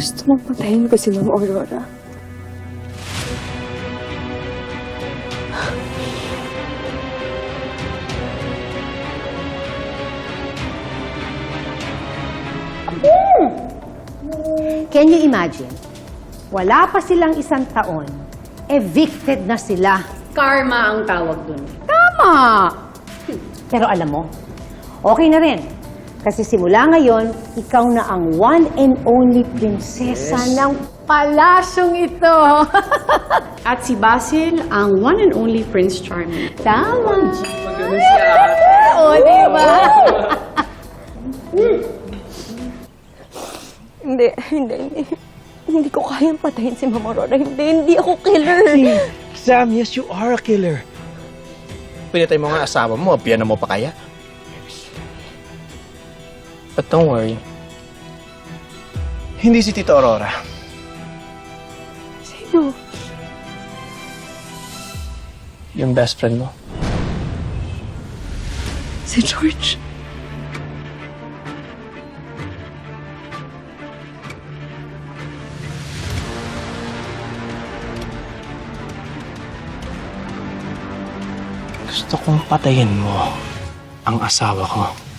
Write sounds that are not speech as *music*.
Gusto mong patayin ko si Ma'am Aurora. Can you imagine? Wala pa silang isang taon, evicted na sila. Karma ang tawag dun. Tama! Pero alam mo, okay na rin. Kasi simula ngayon, ikaw na ang one and only prinsesa ng palasyong ito. *laughs* At si Basil, ang one and only Prince Charming. Tama. *laughs* O, di ba? *laughs* Hindi, hindi, hindi. Hindi ko kayang patayin si Ma'am Aurora. Hindi, hindi ako killer. Sam, yes, you are a killer. Pinatay mo nga asawa mo, piano mo pa kaya? But don't worry. Hindi si Tito Aurora. Sino? Yung best friend mo. Si George. Gusto kong patayin mo ang asawa ko.